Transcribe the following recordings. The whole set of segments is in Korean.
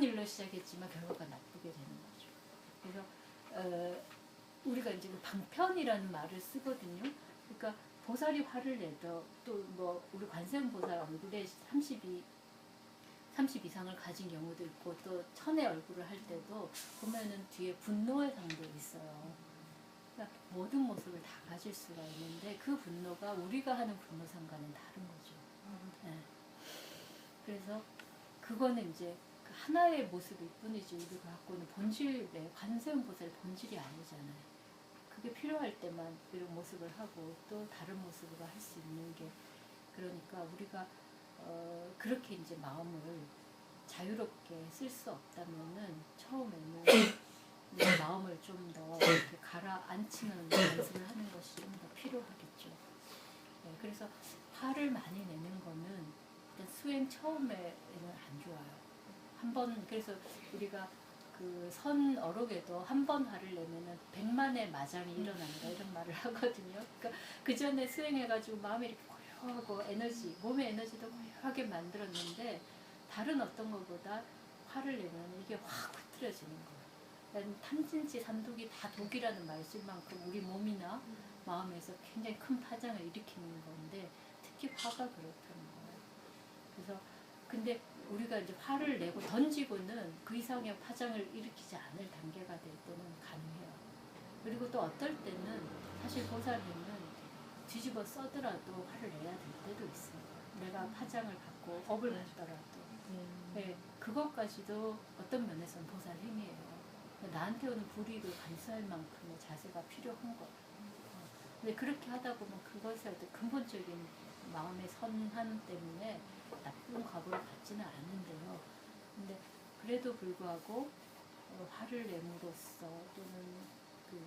좋은 일로 시작했지만 결과가 나쁘게 되는 거죠. 그래서 어, 우리가 이제 그 방편이라는 말을 쓰거든요. 그러니까 보살이 화를 내도 또 뭐 우리 관세음 보살 얼굴에 32 30 이상을 가진 경우도 있고 또 천의 얼굴을 할 때도 보면은 뒤에 분노의 상도 있어요. 그러니까 모든 모습을 다 가질 수가 있는데 그 분노가 우리가 하는 분노상과는 다른 거죠. 네. 그래서 그거는 이제 그 하나의 모습일 뿐이지 우리가 갖고 있는 본질의 관세음 보살의 본질이 아니잖아요. 그게 필요할 때만 이런 모습을 하고 또 다른 모습으로 할 수 있는 게 그러니까 우리가 어, 그렇게 이제 마음을 자유롭게 쓸 수 없다면은 처음에는 내 마음을 좀 더 이렇게 가라앉히는 연습을 하는 것이 좀 더 필요하겠죠. 네, 그래서 화를 많이 내는 거는 일단 수행 처음에는 안 좋아요. 한 번 그래서 우리가 그 선 어록에도 한 번 화를 내면은 백만의 마장이 일어난다 이런 말을 하거든요. 그러니까 그 전에 수행해가지고 마음이 이렇게 고요하고 에너지 몸의 에너지도 고요하게 만들었는데 다른 어떤 것보다 화를 내면 이게 확 흐트러지는 거예요. 그러니까 탐진치 삼독이 다 독이라는 말을 쓸 만큼 우리 몸이나 마음에서 굉장히 큰 파장을 일으키는 건데 특히 화가 그렇다는 거예요. 그래서 근데 우리가 이제 화를 내고 던지고는 그 이상의 파장을 일으키지 않을 단계가 될 때는 가능해요. 그리고 또 어떨 때는 사실 보살님은 뒤집어 써더라도 화를 내야 될 때도 있어요. 내가 파장을 받고 업을 받더라도. 네, 그것까지도 어떤 면에서는 보살 힘이에요. 나한테 오는 불이익을 감수할 만큼의 자세가 필요한 거. 근데 그렇게 하다 보면 그것의 어떤 근본적인 마음의 선한 때문에 나쁜 과보를 받지는 않는데요. 근데 그래도 불구하고 어, 화를 내므로써 또는 그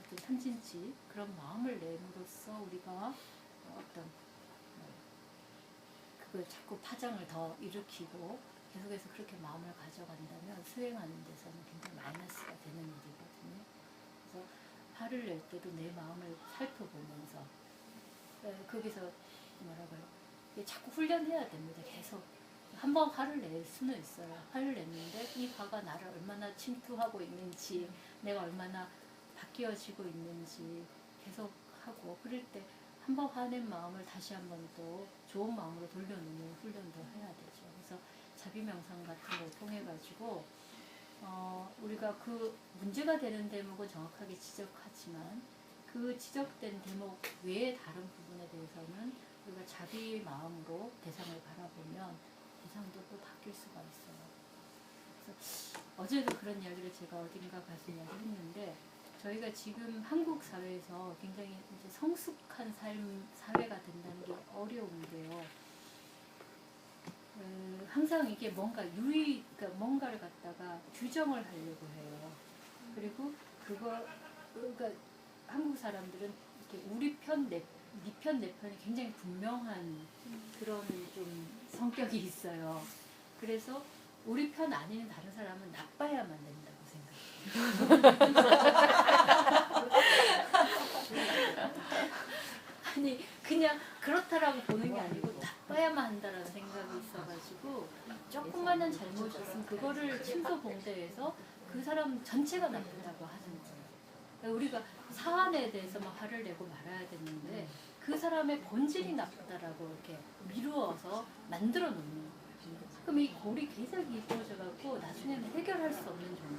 어떤 탐진치 그런 마음을 내므로써 우리가 어떤 어, 그걸 자꾸 파장을 더 일으키고 계속해서 그렇게 마음을 가져간다면 수행하는 데서는 굉장히 마이너스가 되는 일이거든요. 그래서 화를 낼 때도 내 마음을 살펴보면서 에, 거기서 뭐라고요? 자꾸 훈련해야 됩니다. 계속 한 번 화를 낼 수는 있어요. 화를 냈는데 이 화가 나를 얼마나 침투하고 있는지 내가 얼마나 바뀌어지고 있는지 계속 하고 그럴 때 한 번 화낸 마음을 다시 한 번 또 좋은 마음으로 돌려놓는 훈련도 해야 되죠. 그래서 자비 명상 같은 걸 통해 가지고 어, 우리가 그 문제가 되는 대목은 정확하게 지적하지만 그 지적된 대목 외의 다른 부분에 대해서는 우리가 자비 마음으로 대상을 바라보면 대상도 또 바뀔 수가 있어요. 그래서 어제도 그런 이야기를 제가 어딘가 가서 이야기를 했는데 저희가 지금 한국 사회에서 굉장히 이제 성숙한 삶 사회가 된다는 게 어려운데요. 음, 항상 이게 뭔가 유의, 그러니까 뭔가를 갖다가 규정을 하려고 해요. 그리고 그거, 그러니까 한국 사람들은 이렇게 우리 편, 내, 네 편, 내 편이 굉장히 분명한 그런 좀 성격이 있어요. 그래서 우리 편 아닌 다른 사람은 나빠야만 된다고 생각해요. 아니 그냥 그렇다라고 보는 게 아니고 나빠야만 한다라는 생각이 있어가지고 조금만한 잘못이 있으면 그거를 침소 봉대해서 그 사람 전체가 나쁘다고 하는 거예요. 그러니까 우리가 사안에 대해서 막 화를 내고 말아야 되는데 그 사람의 본질이 나쁘다라고 이렇게 미루어서 만들어 놓는 거예요. 그럼 이 골이 계속 이루어져갖고 나중에는 해결할 수 없는 종류.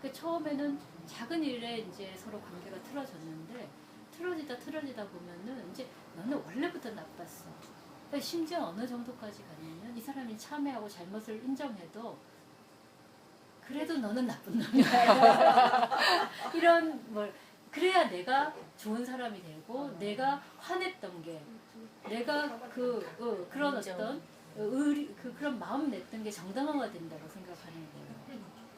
그 처음에는 작은 일에 이제 서로 관계가 틀어졌는데 틀어지다 틀어지다 보면은 이제 너는 원래부터 나빴어. 그러니까 심지어 어느 정도까지 가냐면 이 사람이 참회하고 잘못을 인정해도 그래도 너는 나쁜 놈이야. 이런 뭘 그래야 내가 좋은 사람이 되고 내가 화냈던 게 내가 그 어, 그런. 어떤 의리 그 그런 마음 냈던 게 정당화가 된다고 생각하는 거예요.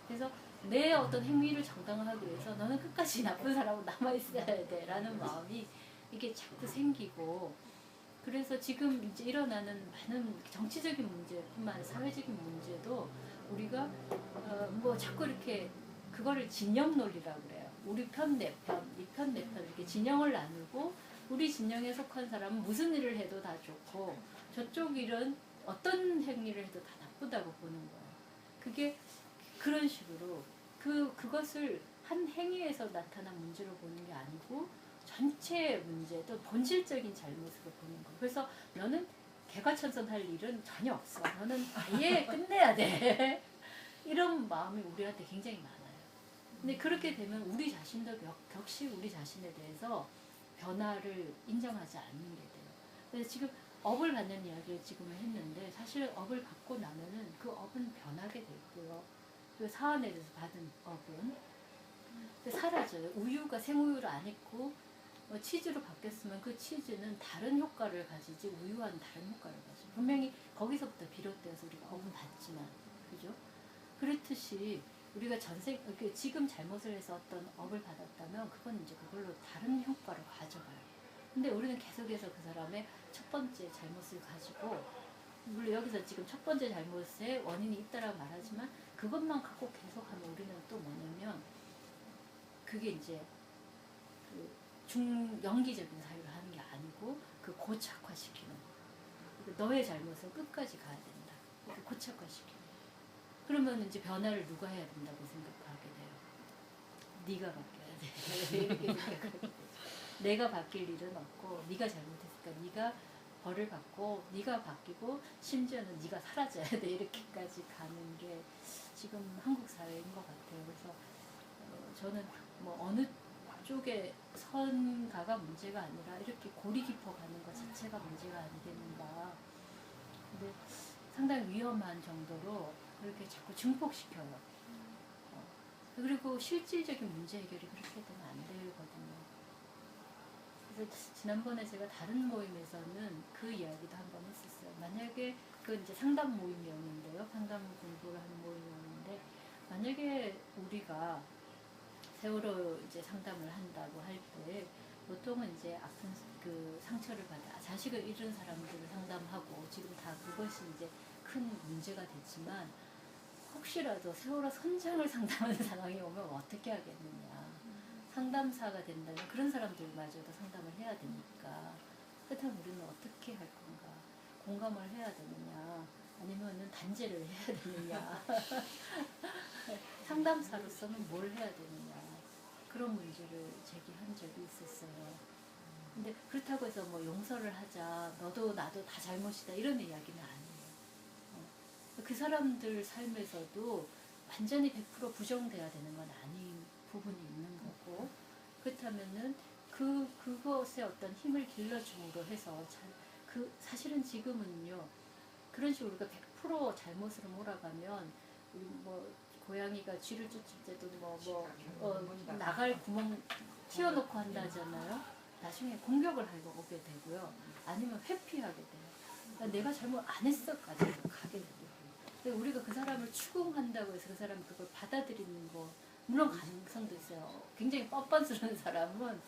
그래서 내 어떤 행위를 정당화하기 위해서 너는 끝까지 나쁜 사람으로 남아 있어야 돼 라는 마음이 이게 자꾸 생기고 그래서 지금 이제 일어나는 많은 정치적인 문제뿐만 아니라 사회적인 문제도 우리가 어, 뭐 자꾸 이렇게 그거를 진영 논리라고 그래요. 우리 편, 내 편, 네 편, 내 편 이렇게 진영을 나누고 우리 진영에 속한 사람은 무슨 일을 해도 다 좋고 저쪽 일은 어떤 행위를 해도 다 나쁘다고 보는 거예요. 그게 그런 식으로 그 그것을 한 행위에서 나타난 문제로 보는 게 아니고 전체 문제 또 본질적인 잘못으로 보는 거. 그래서 너는 개과천선할 일은 전혀 없어. 너는 아예 끝내야 돼. 이런 마음이 우리한테 굉장히 많아요. 근데 그렇게 되면 우리 자신도 격, 격시 우리 자신에 대해서 변화를 인정하지 않는 게 돼요. 그래서 지금 업을 받는 이야기를 지금은 했는데 사실 업을 받고 나면은 그 업은 변하게 되고요. 그 사안에 대해서 받은 업은 근데 사라져요. 우유가 생우유를 안 했고 어, 치즈로 바뀌었으면 그 치즈는 다른 효과를 가지지 우유와는 다른 효과를 가지. 분명히 거기서부터 비롯되어서 우리가 업은 받지만 그죠? 그렇듯이 우리가 전생 이렇게 지금 잘못을 해서 어떤 업을 받았다면 그건 이제 그걸로 다른 효과를 가져가요. 근데 우리는 계속해서 그 사람의 첫 번째 잘못을 가지고 물론 여기서 지금 첫 번째 잘못에 원인이 있다라고 말하지만 그것만 갖고 계속하면 우리는 또 뭐냐면 그게 이제 그 중연기적인 사유를 하는 게 아니고 그 고착화시키는 거. 그러니까 너의 잘못은 끝까지 가야 된다. 고착화시키는 거. 그러면 이제 변화를 누가 해야 된다고 생각하게 돼요. 네가 바뀌어야 돼. 내가 바뀔 일은 없고 네가 잘못했으니까 네가 벌을 받고 네가 바뀌고 심지어는 네가 사라져야 돼 이렇게까지 가는 게 지금 한국 사회인 것 같아요. 그래서 어, 저는 뭐 어느 쪽에 선가가 문제가 아니라 이렇게 고리 깊어 가는 것 자체가 문제가 아니겠는가. 근데 상당히 위험한 정도로 그렇게 자꾸 증폭시켜요. 어, 그리고 실질적인 문제 해결이 그렇게 되면 안 되거든요. 그래서 지난번에 제가 다른 모임에서는 그 이야기도 한 번 했었어요. 만약에 그 이제 상담 모임이었는데요. 상담 공부를 하는 모임이었는데 만약에 우리가 세월호 이제 상담을 한다고 할 때 보통은 이제 아픈 그 상처를 받아 자식을 잃은 사람들을 상담하고 지금 다 그것이 이제 큰 문제가 됐지만 혹시라도 세월호 선장을 상담하는 상황이 오면 어떻게 하겠느냐. 상담사가 된다면 그런 사람들마저도 상담을 해야 되니까 그렇다면 우리는 어떻게 할 건가 공감을 해야 되느냐 아니면은 단죄를 해야 되느냐 상담사로서는 뭘 해야 되느냐 그런 문제를 제기한 적이 있었어요. 근데 그렇다고 해서 뭐 용서를 하자 너도 나도 다 잘못이다 이런 이야기는. 어. 그 사람들 삶에서도 완전히 100% 부정돼야 되는 건 아닌 부분이 있는 거고 그렇다면은 그 그것에 어떤 힘을 길러줌으로 해서 잘, 그 사실은 지금은요 그런 식으로 우리가 100% 잘못으로 몰아가면 우리 뭐 고양이가 쥐를 쫓을 때도 뭐뭐 어, 나갈 구멍 튀어놓고 한다잖아요. 나중에 공격을 하고 오게 되고요. 아니면 회피하게 돼요. 그러니까 내가 잘못 안 했어까지 가게 돼요. 우리가 그 사람을 추궁한다고 해서 그 사람이 그걸 받아들이는 거 물론 가능성도 있어요. 굉장히 뻔뻔스러운 사람은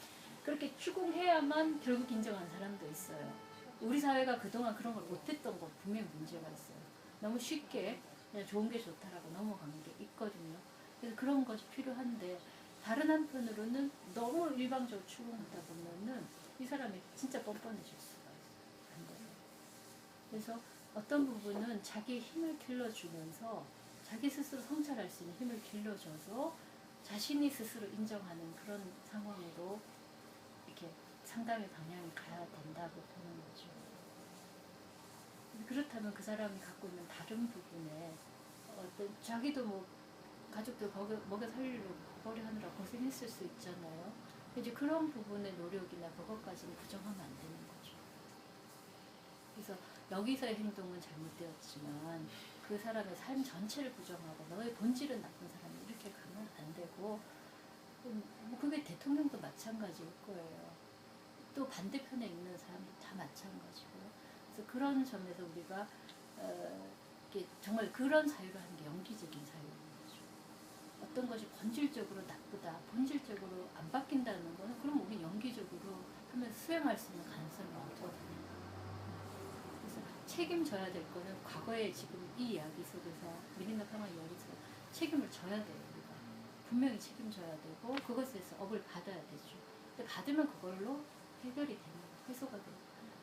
그렇게 추궁해야만 결국 인정하는 사람도 있어요. 우리 사회가 그동안 그런 걸 못했던 거 분명히 문제가 있어요. 너무 쉽게 그냥 좋은 게 좋다라고 넘어가는 게 있거든요. 그래서 그런 것이 필요한데 다른 한편으로는 너무 일방적으로 추궁하다 보면은 이 사람이 진짜 뻔뻔해질 수가 있어요. 그래서 어떤 부분은 자기 힘을 길러주면서 자기 스스로 성찰할 수 있는 힘을 길러줘서 자신이 스스로 인정하는 그런 상황으로 이렇게 상담의 방향이 가야 된다고 보는 거죠. 그렇다면 그 사람이 갖고 있는 다른 부분에 어떤 자기도 뭐 가족들 먹여, 먹여 살리려고 벌이 하느라 고생했을 수 있잖아요. 이제 그런 부분의 노력이나 그것까지는 부정하면 안 되는 거죠. 그래서 여기서의 행동은 잘못되었지만 그 사람의 삶 전체를 부정하고 너의 본질은 나쁜 사람이 이렇게 가면 안 되고 음, 뭐 그게 대통령도 마찬가지일 거예요. 또 반대편에 있는 사람도 다 마찬가지고요. 그래서 그런 점에서 우리가 어, 정말 그런 사유를 하는 게 연기적인 사유인 거죠. 어떤 것이 본질적으로 나쁘다, 본질적으로 안 바뀐다는 거는 그럼 우리 연기적으로 하면 수행할 수 있는 가능성이 많거든요. 책임져야 될 거는 과거에 지금 이 이야기 속에서 미린다 평화 이야기에서 책임을 져야 돼요. 우리가 분명히 책임져야 되고 그것에 서 업을 받아야 되죠. 근데 받으면 그걸로 해결이 되는. 해소가 돼요.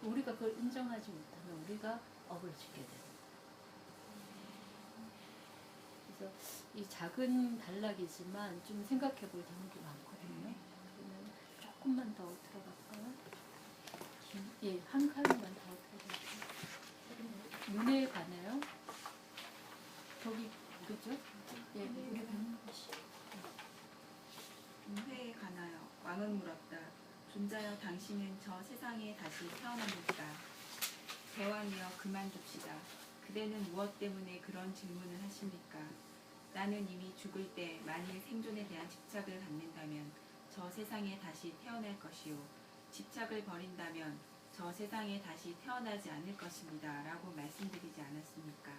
우리가 그걸 인정하지 못하면 우리가 업을 짓게 돼요. 그래서 이 작은 단락이지만 좀 생각해 볼 대목이 많거든요. 그러면 조금만 더 들어갈까요? 예, 한 칸만 더? 윤회에 가나요? 저기 그죠? 예. 회에 가나요? 왕은 물었다. 존자여 당신은 저 세상에 다시 태어납니까? 대왕이여 그만 둡시다. 그대는 무엇 때문에 그런 질문을 하십니까? 나는 이미 죽을 때 만일 생존에 대한 집착을 갖는다면 저 세상에 다시 태어날 것이요. 집착을 버린다면 저 세상에 다시 태어나지 않을 것입니다. 라고 말씀드리지 않았습니까?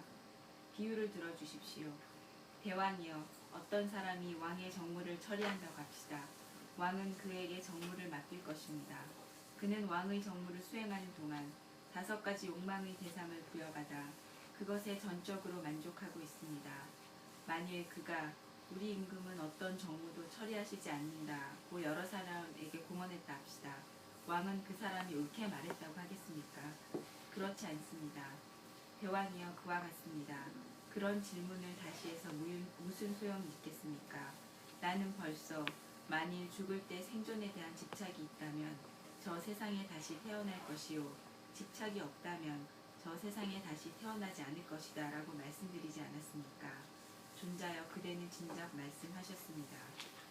비유를 들어주십시오. 대왕이여 어떤 사람이 왕의 정무를 처리한다고 합시다. 왕은 그에게 정무를 맡길 것입니다. 그는 왕의 정무를 수행하는 동안 다섯 가지 욕망의 대상을 부여받아 그것에 전적으로 만족하고 있습니다. 만일 그가 우리 임금은 어떤 정무도 처리하시지 않는다고 여러 사람에게 공언했다 합시다. 왕은 그 사람이 옳게 말했다고 하겠습니까? 그렇지 않습니다. 대왕이여 그와 같습니다. 그런 질문을 다시 해서 무- 무슨 소용이 있겠습니까? 나는 벌써 만일 죽을 때 생존에 대한 집착이 있다면 저 세상에 다시 태어날 것이요. 집착이 없다면 저 세상에 다시 태어나지 않을 것이다 라고 말씀드리지 않았습니까? 존자여 그대는 진작 말씀하셨습니다.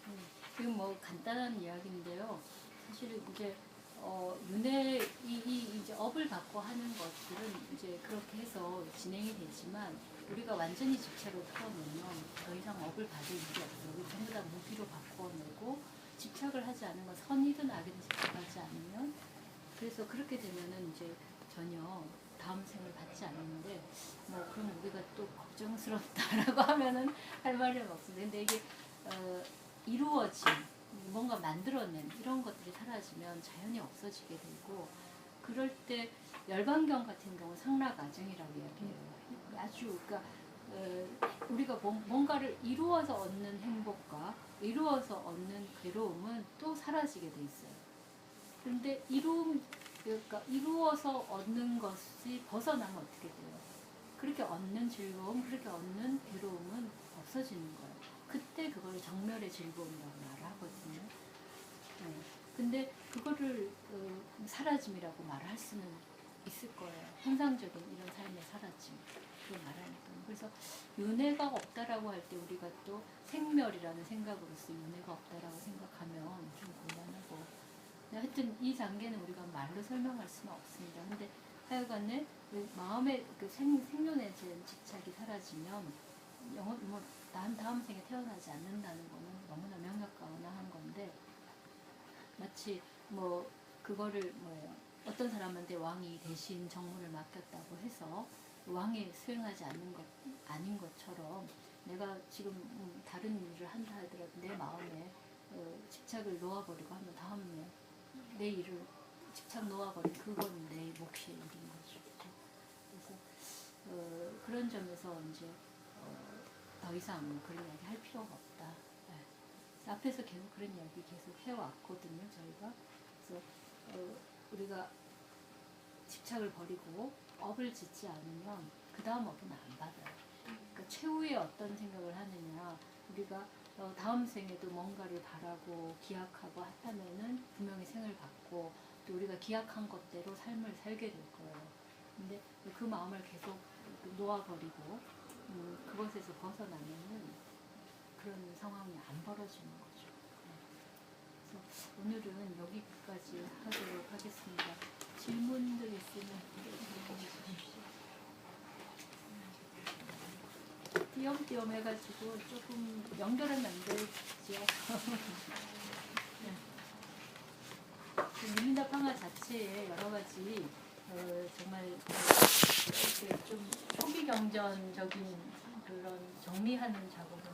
네, 지금 뭐 간단한 이야기인데요. 사실 이제 어, 윤회 이, 이 이제 업을 갖고 하는 것들은 이제 그렇게 해서 진행이 되지만 우리가 완전히 집착을 풀어놓으면 더 이상 업을 받을 일이 없어요. 전부 다 무기로 바꿔내고 집착을 하지 않으면 선이든 악이든 집착하지 않으면 그래서 그렇게 되면은 이제 전혀 다음 생을 받지 않는데 뭐 그럼 우리가 또 걱정스럽다라고 하면은 할 말은 없습니다. 근데 이게 어, 이루어진 뭔가 만들어낸 이런 것들이 사라지면 자연이 없어지게 되고 그럴 때 열반경 같은 경우 상락아증이라고 이야기해요. 아주 그러니까 어, 우리가 뭔- 뭔가를 이루어서 얻는 행복과 이루어서 얻는 괴로움은 또 사라지게 돼 있어요. 그런데 이루음 그러니까 이루어서 얻는 것이 벗어나면 어떻게 돼요? 그렇게 얻는 즐거움, 그렇게 얻는 괴로움은 없어지는 거예요. 그때 그걸 정멸의 즐거움이라고. 근데 그거를 어, 사라짐이라고 말할 수는 있을 거예요. 통상적인 이런 삶의 사라짐. 그걸 말하니까. 그래서 윤회가 없다라고 할 때 우리가 또 생멸이라는 생각으로서 윤회가 없다라고 생각하면 좀 곤란하고. 하여튼 이 단계는 우리가 말로 설명할 수는 없습니다. 근데 하여간에 그 마음의 그 생, 생존에 대한 집착이 사라지면 영원 뭐 난 다음 생에 태어나지 않는다는 거는 너무나 명확가운한 건데 마치 뭐 그거를 뭐예요 어떤 사람한테 왕이 대신 정무를 맡겼다고 해서 왕이 수행하지 않는 것 아닌 것처럼 내가 지금 음, 다른 일을 한다 하더라도 내 마음에 어, 집착을 놓아버리고 하면 다음에 내 일을 집착 놓아버린 그건 내 몫의 일인 거죠. 그래서 어, 그런 점에서 이제 어, 더 이상 그런 이야기 할 필요가. 그래서 앞에서 계속 그런 이야기 계속 해왔거든요, 저희가. 그래서 어, 우리가 집착을 버리고 업을 짓지 않으면 그 다음 업은 안 받아요. 그러니까 최후의 어떤 생각을 하느냐, 우리가 어, 다음 생에도 뭔가를 바라고 기약하고 한다면은 분명히 생을 받고 또 우리가 기약한 것대로 삶을 살게 될 거예요. 근데 그 마음을 계속 놓아버리고 음, 그것에서 벗어나면은 그런 상황이 안 벌어지는 거죠. 네. 그래서 오늘은 여기까지 하도록 하겠습니다. 질문들 있으면. 띄엄띄엄 해가지고 조금 연결은 안 되죠. 네. 그 밀린다 팡아 자체에 여러 가지 어, 정말 어, 이렇게 좀 초기 경전적인 그런 정리하는 작업을